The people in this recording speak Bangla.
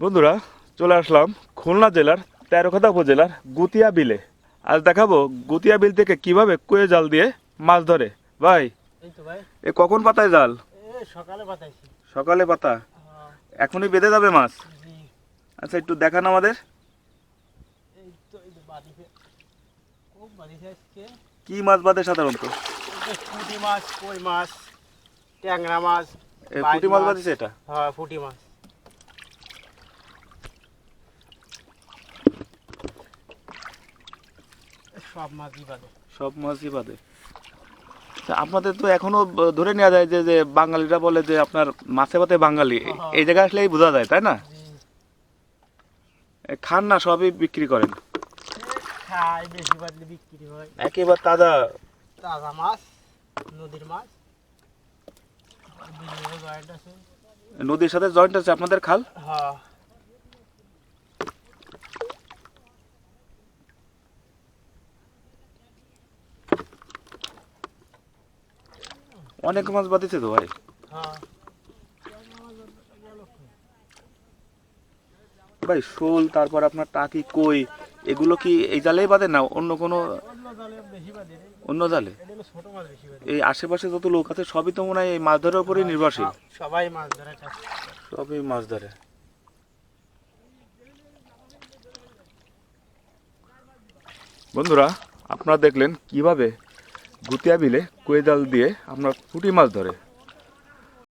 বন্ধুরা চলে আসলাম খুলনা জেলার তেরোখাদা উপজেলার গুতিয়া বিলে। আজ দেখাবো গুতিয়া বিল থেকে কীভাবে কুয়ে জাল দিয়ে মাছ ধরে। ভাই এ কখন পাতায় জাল? সকালে সকালে পাতা? হ্যাঁ, এখনই বেঁধে যাবে মাছ? আচ্ছা একটু দেখান আমাদের। কি মাছ বাঁধে সাধারণত? পুঁটি মাছ কই মাছ ট্যাংরা মাছ পুঁটি মাছ বাঁধেছে এটা? হ্যাঁ পুঁটি মাছ। সব মাছই বাদে। সব মাছই বাদে। আপনাদের তো এখনও ধরে নেওয়া যায় যে যে বাঙালিরা বলে যে আপনার মাছে ভাতে বাঙালি। হ্যাঁ। এই জায়গায় আসলেই বোঝা যায় তাই না? খান না সবই বিক্রি করেন। খাই বেশি বিক্রি হয়। একেবারে তাজা। তাজা মাছ নদীর মাছ। নদীর সাথে জয়েন্ট আছে আপনাদের খাল? হ্যাঁ। অনেক মাছ বাঁধেছে তো ভাই। হ্যাঁ ভাই শোল তারপর আপনার টাকি কই এগুলো কি এই জালেই বাঁধে না অন্য কোনো অন্য জালে? বেশি বাদে রে। অন্য জালে এটা হলো ছোট মাছ বেশি বাদে এই আশেপাশে যত লোক আছে সবই তো মনে হয় এই মাছ ধরার উপরেই নির্ভরশীল। সবাই মাছ ধরে। সবই মাছ ধরে। বন্ধুরা আপনারা দেখলেন কীভাবে গুতিয়া বিলে কুয়ে দিয়ে আমরা পুঁটি মাছ ধরে।